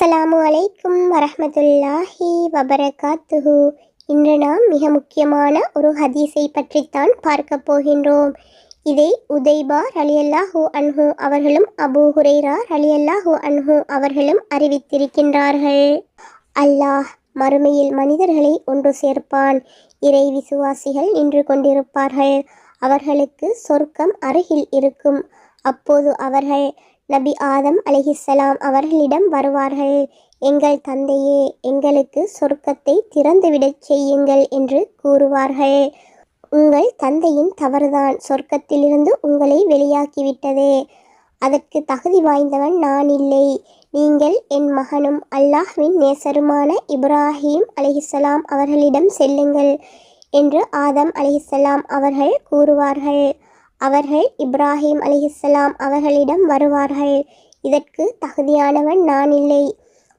அஸ்ஸலாமு அலைக்கும் வரமத்துல்லாஹி வபரகாத்துஹு. இன்று நாம் மிக முக்கியமான ஒரு ஹதீஸை பற்றித்தான் பார்க்க போகின்றோம். இதை உதைபா ரலியல்லாஹூ அன்ஹு அவர்களும் அபூ ஹுரைரா ரலியல்லாஹூ அன்ஹு அவர்களும் அறிவித்திருக்கின்றார்கள். அல்லாஹ் மறுமையில் மனிதர்களை ஒன்று சேர்ப்பான். இறை விசுவாசிகள் நின்று கொண்டிருப்பார்கள். அவர்களுக்கு சொர்க்கம் அருகில் இருக்கும். அப்போது அவர்கள் நபி ஆதம் அலிஹிசலாம் அவர்களிடம் வருவார்கள். எங்கள் தந்தையே எங்களுக்கு சொர்க்கத்தை திறந்துவிடச் செய்யுங்கள் என்று கூறுவார்கள். உங்கள் தந்தையின் தவறுதான். சொர்க்கத்திலிருந்து உங்களை வெளியாக்கிவிட்டதே. அதற்கு தகுதி வாய்ந்தவன் நான் இல்லை. நீங்கள் என் மகனும் அல்லாஹ்வின் நேசருமான இப்ராஹிம் அலிஹிசலாம் அவர்களிடம் செல்லுங்கள் என்று ஆதம் அலிஹிசலாம் அவர்கள் கூறுவார்கள். அவர்கள் இப்ராஹிம் அலிஹிஸ்லாம் அவர்களிடம் வருவார்கள். இதற்கு தகுதியானவன் நான் இல்லை.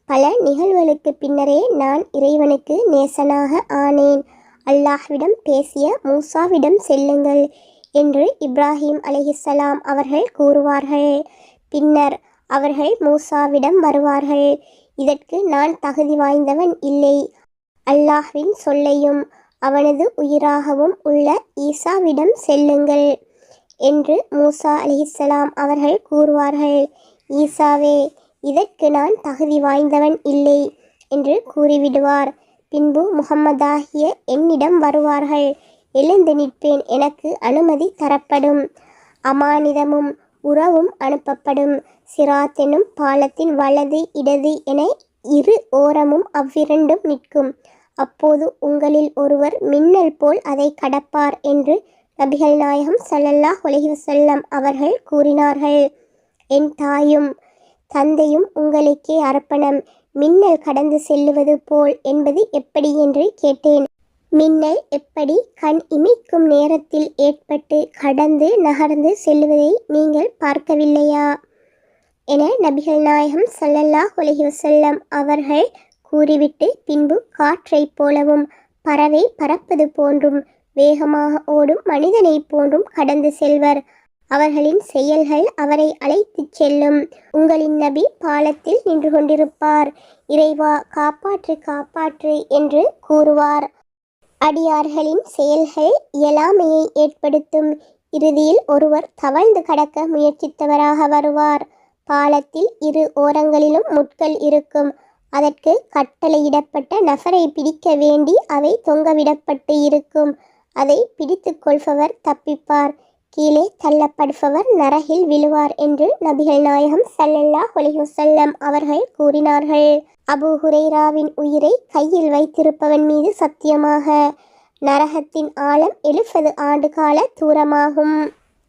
பல நிகழ்வுகளுக்கு பின்னரே நான் இறைவனுக்கு நேசனாக ஆனேன். அல்லாஹ்விடம் பேசிய மூசாவிடம் செல்லுங்கள் என்று இப்ராஹிம் அலிஹிஸ்லாம் அவர்கள் கூறுவார்கள். பின்னர் அவர்கள் மூசாவிடம் வருவார்கள். இதற்கு நான் தகுதி வாய்ந்தவன் இல்லை. அல்லாஹ்வின் சொல்லையும் அவனது உயிராகவும் உள்ள ஈசாவிடம் செல்லுங்கள். என்று மூசா அலிஹிஸ்ஸலாம் அவர்கள் கூறுவார்கள். ஈசாவே இதற்கு நான் தகுதி வாய்ந்தவன் இல்லை என்று கூறிவிடுவார். பின்பு முகம்மதாகிய என்னிடம் வருவார்கள். எழுந்து நிற்பேன் எனக்கு அனுமதி தரப்படும். அமானிதமும் உறவும் அனுப்பப்படும். சிராத்தெனும் பாலத்தின் வலது இடது என இரு ஓரமும் அவ்விரண்டும் நிற்கும். அப்போது உங்களில் ஒருவர் மின்னல் போல் அதை கடப்பார் என்று நபிகள் நாயகம் ஸல்லல்லாஹு அலைஹி வஸல்லம் அவர்கள் கூறினார்கள் என் தாயும் தந்தையும் உங்களுக்கே அர்ப்பணம். மின்னல் கடந்து செல்லுவது போல் என்பது எப்படி? என்று கேட்டேன். மின்னல் எப்படி கண் இமைக்கும் நேரத்தில் ஏற்பட்டு கடந்து நகர்ந்து செல்லுவதை நீங்கள் பார்க்கவில்லையா? என நபிகள் நாயகம் ஸல்லல்லாஹு அலைஹி வஸல்லம் அவர்கள் கூறிவிட்டு பின்பு காற்றைப் போலவும் பறவை பறப்பது போன்றும். வேகமாக ஓடும் மனிதனைப் போன்றும் கடந்து செல்வர். அவர்களின் செயல்கள் அவரை அழைத்துச் செல்லும். உங்களின் நபி பாலத்தில் நின்று கொண்டிருப்பார். இறைவா காப்பாற்று காப்பாற்று என்று கூறுவார். அடியார்களின் செயல்கள் இயலாமையை ஏற்படுத்தும். இறுதியில் ஒருவர் தவழ்ந்து கடக்க முயற்சித்தவராக வருவார். பாலத்தில் இரு ஓரங்களிலும் முட்கள் இருக்கும். அதற்கு கட்டளையிடப்பட்ட நபரை பிடிக்க வேண்டி அவை தொங்கவிடப்பட்டு இருக்கும். அதை பிடித்து கொள்பவர் தப்பிப்பார். கீழே தள்ளப்படுபவர் நரகில் விழுவார் என்று நபிகள் நாயகம் சல்லல்லா அலைஹி அவர்கள் கூறினார்கள். அபு ஹுரைராவின் உயிரை கையில் வைத்திருப்பவன் மீது சத்தியமாக. நரகத்தின் ஆழம் எழுபது ஆண்டு கால தூரமாகும்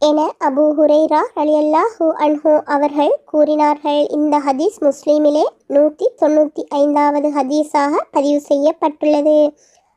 என அபு ஹுரைரா ரலியல்லாஹு அன்ஹு அவர்கள் கூறினார்கள். இந்த ஹதீஸ் முஸ்லீமிலே நூற்றி தொண்ணூற்றி ஐந்தாவது ஹதீஸாக பதிவு செய்யப்பட்டுள்ளது.